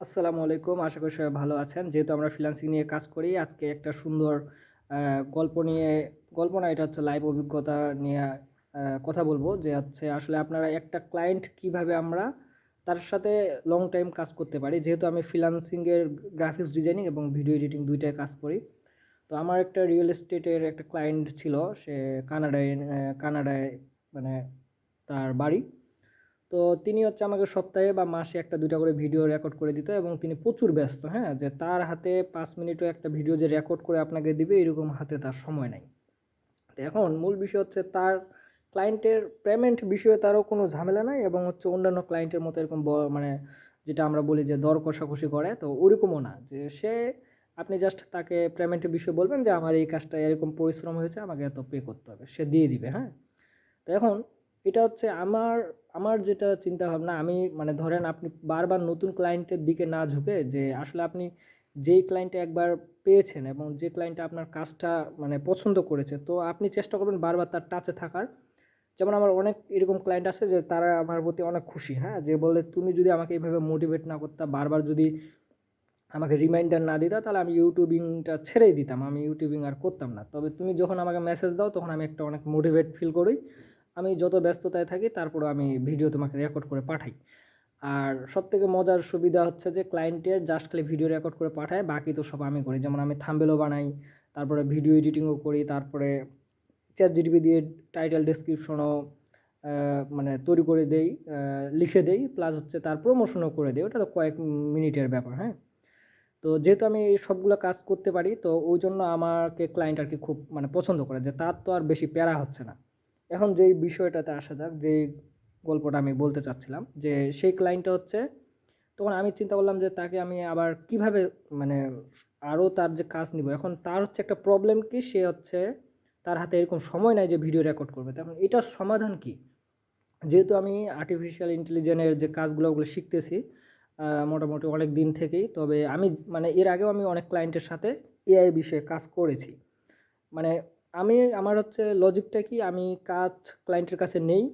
আসসালামু আলাইকুম, আশা করি সবাই ভালো আছেন। যেহেতু আমরা ফ্রিল্যান্সিং নিয়ে কাজ করি, আজকে একটা সুন্দর গল্প নিয়ে, গল্প না, এটা হচ্ছে লাইভ অভিজ্ঞতা নিয়ে কথা বলব। যে হচ্ছে আসলে আপনারা একটা ক্লায়েন্ট কীভাবে আমরা তার সাথে লং টাইম কাজ করতে পারি। যেহেতু আমি ফ্রিল্যান্সিংয়ের গ্রাফিক্স ডিজাইনিং এবং ভিডিও এডিটিং দুইটাই কাজ করি। তো আমার একটা রিয়েল এস্টেটের একটা ক্লায়েন্ট ছিল, সে কানাডায় কানাডায় মানে তার বাড়ি। তো তিনি হচ্ছে আমাকে সপ্তাহে বা মাসে একটা, দুইটা করে ভিডিও রেকর্ড করে দিত এবং তিনি প্রচুর ব্যস্ত হ্যাঁ? যে তার হাতে পাঁচ মিনিটও একটা ভিডিও যে রেকর্ড করে আপনাকে দিবে, এরকম হাতে তার সময় নাই। তো এখন মূল বিষয় হচ্ছে তার ক্লায়েন্টের পেমেন্ট বিষয়ে তারও কোনো ঝামেলা নাই এবং হচ্ছে অন্যান্য ক্লায়েন্টের মতো এরকম মানে যেটা আমরা বলি যে দর কষাকষি করে, তো ওরকমও না। যে সে, আপনি জাস্ট তাকে পেমেন্টের বিষয়ে বলবেন যে আমার এই কাজটা এরকম পরিশ্রম হয়েছে, আমাকে এত পে করতে হবে, সে দিয়ে দিবে হ্যাঁ? তো এখন এটা হচ্ছে আমার আমার যেটা চিন্তা ভাবনা আমি মানে ধরেন আপনি বারবার নতুন ক্লায়েন্টের দিকে না ঝুঁকে যে আসলে আপনি যেই ক্লায়েন্টে একবার পেয়েছেন এবং যে ক্লায়েন্টটা আপনার কাজটা মানে পছন্দ করেছে, তো আপনি চেষ্টা করবেন বারবার তার টাচে থাকার। যেমন আমার অনেক এরকম ক্লায়েন্ট আছে যে তারা আমার প্রতি অনেক খুশি হ্যাঁ? যে বলে, তুমি যদি আমাকে এইভাবে মোটিভেট না করতা, বারবার যদি আমাকে রিমাইন্ডার না দিতা, তাহলে আমি ইউটিউবিংটা ছেড়েই দিতাম, আমি ইউটিউবিং আর করতাম না। তবে তুমি যখন আমাকে মেসেজ দাও, তখন আমি একটা অনেক মোটিভেট ফিল করি। আমি যত ব্যস্ততায় থাকি তারপরে আমি ভিডিও তোমাকে রেকর্ড করে পাঠাই। আর সবথেকে মজার সুবিধা হচ্ছে যে ক্লায়েন্টের জাস্ট খালি ভিডিও রেকর্ড করে পাঠায়, বাকি তো সব আমি করি। যেমন আমি থাম্বেলও বানাই, তারপরে ভিডিও এডিটিংও করি, তারপরে চ্যাট জিটিপি দিয়ে টাইটেল ডেসক্রিপশনও মানে তৈরি করে দেই লিখে দেই প্লাস হচ্ছে তার প্রমোশনও করে দেই। ওটা তো কয়েক মিনিটের ব্যাপার হ্যাঁ? তো যেহেতু আমি এই সবগুলো কাজ করতে পারি, তো ওই জন্য আমাকে ক্লায়েন্ট আর কি খুব মানে পছন্দ করে, যে তার তো আর বেশি প্যারা হচ্ছে না। এখন যেই বিষয়টাতে আসা যাক যে গল্পটা আমি বলতে চাচ্ছিলাম, যে সেই ক্লায়েন্টটা হচ্ছে, তখন আমি চিন্তা করলাম যে তাকে আমি আবার কীভাবে মানে আরও তার যে কাজ নিব, এখন তার হচ্ছে একটা প্রবলেম কি? সে হচ্ছে তার হাতে এরকম সময় নাই যে ভিডিও রেকর্ড করবে। তখন এটার সমাধান কি? যেহেতু আমি আর্টিফিশিয়াল ইন্টেলিজেন্সের যে কাজগুলো ওগুলো শিখতেছি মোটামুটি অনেক দিন থেকেই, তবে আমি মানে এর আগেও আমি অনেক ক্লায়েন্টের সাথে এআই বিষয়ে কাজ করেছি। মানে আমি, আমার হচ্ছে লজিকটা কি? আমি কাজ ক্লায়েন্টের কাছে নেই।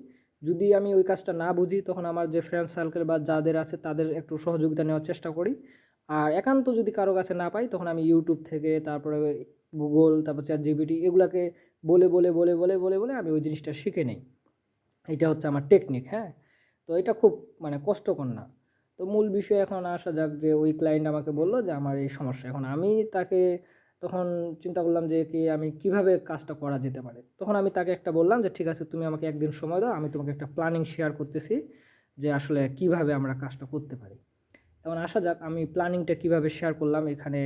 যদি আমি ওই কাজটা না বুঝি, তখন আমার যে ফ্রেন্ড সার্কেল বা যাদের আছে, তাদের একটু সহযোগিতা নেওয়ার চেষ্টা করি। আর একান্ত যদি কারও কাছে না পাই, তখন আমি ইউটিউব থেকে, তারপরে গুগল তারপর চ্যাট জিবিটি এগুলাকে বলে বলে বলে বলে বলে বলে আমি ওই জিনিসটা শিখে নেই। এটা হচ্ছে আমার টেকনিক হ্যাঁ? তো এটা খুব মানে কষ্টকর না। তো মূল বিষয় এখন আসা যাক যে ওই ক্লায়েন্ট আমাকে বলল যে, আমার এই সমস্যা। এখন আমি তাকে তখন চিন্তা করলাম যে কি আমি কীভাবে কাজটা করা যেতে পারে। তখন আমি তাকে একটা বললাম যে, ঠিক আছে, তুমি আমাকে একদিন সময় দাও, আমি তোমাকে একটা প্ল্যানিং শেয়ার করতেছি যে আসলে কীভাবে আমরা কাজটা করতে পারি। এখন আসা যাক, আমি প্ল্যানিংটা কীভাবে শেয়ার করলাম, এখানে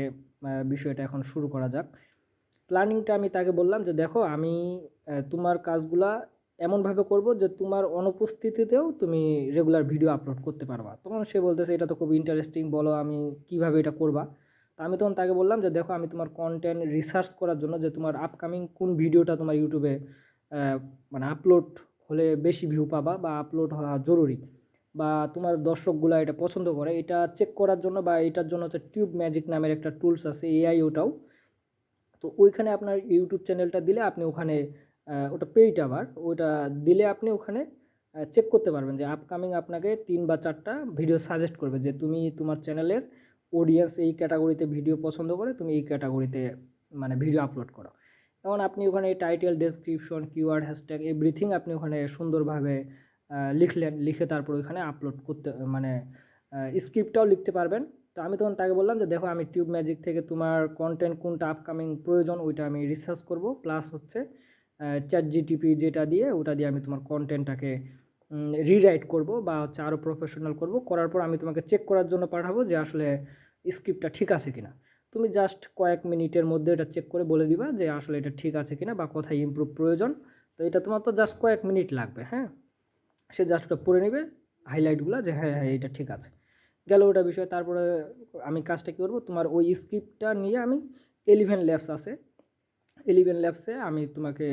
বিষয়টা এখন শুরু করা যাক। প্ল্যানিংটা আমি তাকে বললাম যে, দেখো, আমি তোমার কাজগুলা এমনভাবে করব যে, তোমার অনুপস্থিতিতেও তুমি রেগুলার ভিডিও আপলোড করতে পারবা। তখন সে বলতেছে, এটা তো খুব ইন্টারেস্টিং বলো আমি কীভাবে এটা করবা? আমি তখন তাকে বললাম যে, দেখো, আমি তোমার কন্টেন্ট রিসার্চ করার জন্য যে, তোমার আপকামিং কোন ভিডিওটা তোমার ইউটিউবে মানে আপলোড হলে বেশি ভিউ পাবা বা আপলোড হওয়া জরুরি বা তোমার দর্শকগুলা এটা পছন্দ করে, এটা চেক করার জন্য বা এটার জন্য হচ্ছে টিউব ম্যাজিক নামের একটা টুলস আছে এআই ওটাও। তো ওইখানে আপনার ইউটিউব চ্যানেলটা দিলে আপনি ওখানে ওটা পেইড আবার ওটা দিলে আপনি ওখানে চেক করতে পারবেন যে আপকামিং আপনাকে তিন বা চারটা ভিডিও সাজেস্ট করবে যে, তুমি তোমার চ্যানেলের অডিয়েন্স এই ক্যাটাগরিতে ভিডিও পছন্দ করে, তুমি এই ক্যাটাগরিতে মানে ভিডিও আপলোড করো। এখন আপনি ওখানে title description keyword hashtag everything আপনি ওখানে সুন্দরভাবে লিখলেন, লিখে তারপর ওইখানে আপলোড করতে মানে স্ক্রিপ্টটাও লিখতে পারবেন। তো আমি তখন তাকে বললাম যে, দেখো, আমি টিউব ম্যাজিক থেকে তোমার কন্টেন্ট কোনটা আপকামিং প্রয়োজন ওইটা আমি রিসার্চ করব। প্লাস হচ্ছে চ্যাট জিটিপি যেটা দিয়ে, ওটা দিয়ে আমি তোমার কন্টেন্টটাকে রিরাইট করব বা হচ্ছে আরও প্রফেশনাল করব। করার পর আমি তোমাকে চেক করার জন্য পাঠাবো যে আসলে স্ক্রিপ্টটা ঠিক আছে কিনা। তুমি জাস্ট কয়েক মিনিটের মধ্যে এটা চেক করে বলে দিবা যে আসলে এটা ঠিক আছে কিনা বা কোথায় ইমপ্রুভ প্রয়োজন। তো এটা তোমার তো জাস্ট কয়েক মিনিট লাগবে হ্যাঁ? সে জাস্ট ওটা পড়ে নেবে হাইলাইটগুলো যে হ্যাঁ হ্যাঁ এটা ঠিক আছে। গেল ওটা বিষয়, তারপরে আমি কাজটা কী করব? তোমার ওই স্ক্রিপ্টটা নিয়ে আমি এলিভেন ল্যাবস আছে। এলিভেন ল্যাবসে আমি তোমাকে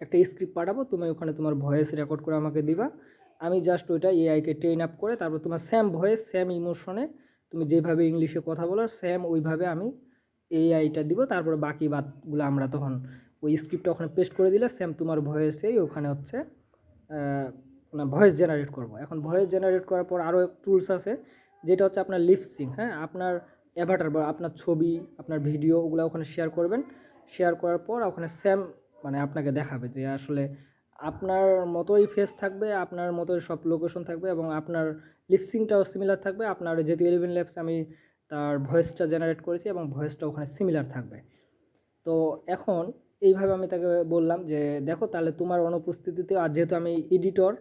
একটা স্ক্রিপ্ট পাঠাবো, তুমি ওখানে তোমার ভয়েস রেকর্ড করে আমাকে দিবা। আমি জাস্ট ওইটা এআইকে ট্রেন আপ করে, তারপর তোমার স্যাম ভয়েস স্যাম ইমোশনে তুমি যেভাবে ইংলিশে কথা বলো সেম ওইভাবে আমি এআইটা দিব, তারপরে বাকি বাদগুলো আমরা তখন ওই স্ক্রিপ্টটা ওখানে পেস্ট করে দিলে সেম তোমার ভয়েসেই ওখানে হচ্ছে না ভয়েস জেনারেট করব। এখন ভয়েস জেনারেট করার পর আরও টুলস আছে, যেটা হচ্ছে আপনার লিপসিং হ্যাঁ? আপনার অ্যাভাটার বা আপনার ছবি, আপনার ভিডিও ওগুলো ওখানে শেয়ার করবেন। শেয়ার করার পর ওখানে সেম মানে আপনাকে দেখাবে যে আসলে আপনার মতোই ফেস থাকবে, আপনার মতোই সব লোকেশন থাকবে এবং আপনার লিপসিংটাও সিমিলার থাকবে। আপনার যেহেতু ইলেভেন ল্যাবস আমি তার ভয়েসটা জেনারেট করেছি এবং ভয়েসটা ওখানে সিমিলার থাকবে। তো এখন এইভাবে আমি তাকে বললাম যে, দেখো, তাহলে তোমার অনুপস্থিতিতে আর যেহেতু আমি এডিটর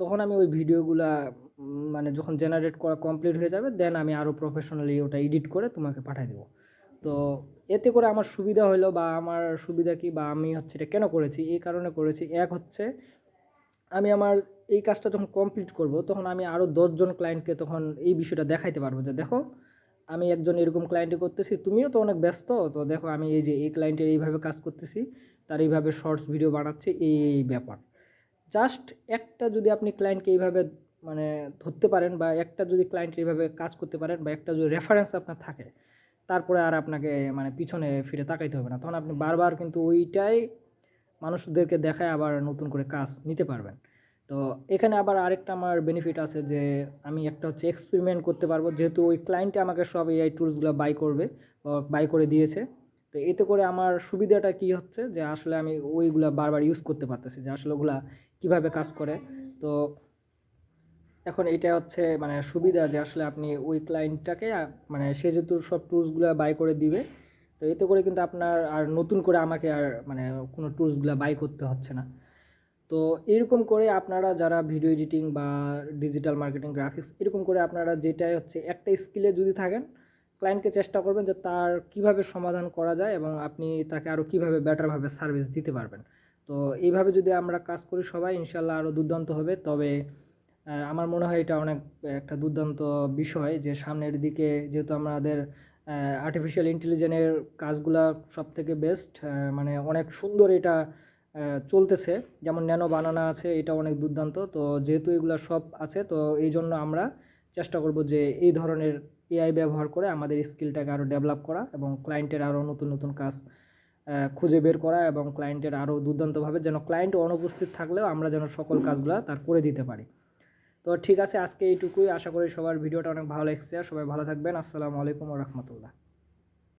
তখন আমি ওই ভিডিওগুলা মানে যখন জেনারেট করা কমপ্লিট হয়ে যাবে দেন আমি আরও প্রফেশনালি ওটা এডিট করে তোমাকে পাঠিয়ে দেবো। তো এতে করে আমার সুবিধা হলো বা আমার সুবিধা কি বা আমি হচ্ছে এটা কেন করেছি? এই কারণে করেছি। এক হচ্ছে, আমি আমার এই কাজটা যখন কমপ্লিট করব, তখন আমি আরও দশজন ক্লায়েন্টকে তখন এই বিষয়টা দেখাইতে পারব যে, দেখো, আমি একজন এরকম ক্লায়েন্টে করতেছি, তুমিও তো অনেক ব্যস্ত, তো দেখো আমি এই যে এই ক্লায়েন্টের এইভাবে কাজ করতেছি, তার এইভাবে শর্টস ভিডিও বানাচ্ছে, এই এই ব্যাপার। জাস্ট একটা যদি আপনি ক্লায়েন্টকে এইভাবে মানে ধরতে পারেন বা একটা যদি ক্লায়েন্ট এইভাবে কাজ করতে পারেন বা একটা যদি রেফারেন্স আপনার থাকে তারপরে আর আপনাকে মানে পিছনে ফিরে তাকাইতে হবে না। তখন আপনি বারবার কিন্তু ওইটাই মানুষদেরকে দেখায় আবার নতুন করে কাজ নিতে পারবেন। তো এখানে আবার আরেকটা আমার বেনিফিট আছে যে, আমি একটা হচ্ছে এক্সপেরিমেন্ট করতে পারব। যেহেতু ওই ক্লায়েন্টে আমাকে সব এআই টুলসগুলো বাই করবে বাই করে দিয়েছে। তো এতে করে আমার সুবিধাটা কি হচ্ছে? যে আসলে আমি ওইগুলা বারবার ইউজ করতে পারতেছি। যে আসলে ওগুলা কীভাবে কাজ করে? তো এখন এটা হচ্ছে মানে সুবিধা যে আসলে আপনি ওই ক্লায়েন্টটাকে মানে সে যেহেতু সব টুলসগুলো বাই করে দিবে, তো এতে করে কিন্তু আপনার আর নতুন করে আমাকে আর মানে কোনো টুলসগুলো বাই করতে হচ্ছে না। তো এরকম করে আপনারা যারা ভিডিও এডিটিং বা ডিজিটাল মার্কেটিং গ্রাফিক্স এরকম করে আপনারা যেটাই হচ্ছে একটা স্কিলে যদি থাকেন ক্লায়েন্টকে চেষ্টা করবেন যে তার কীভাবে সমাধান করা যায় এবং আপনি তাকে আরও কীভাবে বেটারভাবে সার্ভিস দিতে পারবেন। তো এইভাবে যদি আমরা কাজ করি সবাই ইনশাল্লাহ আরও দুর্দান্ত হবে। তবে আমার মনে হয় এটা অনেক একটা দুর্দান্ত বিষয় যে সামনের দিকে যেহেতু আমাদের আর্টিফিশিয়াল ইন্টেলিজেন্সের কাজগুলা সব থেকে বেস্ট মানে অনেক সুন্দর এটা চলতেছে। যেমন ন্যানো বানানা আছে এটা অনেক দুর্দান্ত। তো যেহেতু এগুলো সব আছে, তো এই জন্য আমরা চেষ্টা করব যে এই ধরনের এআই ব্যবহার করে আমাদের স্কিলটাকে আরও ডেভেলপ করা এবং ক্লায়েন্টের আরও নতুন নতুন কাজ খুঁজে বের করা এবং ক্লায়েন্টের আরও দুর্দান্তভাবে যেন ক্লায়েন্ট অনুপস্থিত থাকলেও আমরা যেন সকল কাজগুলো তার করে দিতে পারি। তো ঠিক আছে, আজকে এইটুকুই। আশা করি সবার ভিডিওটা অনেক ভালো লেগেছে। সবাই ভালো থাকবেন। আসসালামু আলাইকুম রহমতুল্লাহ।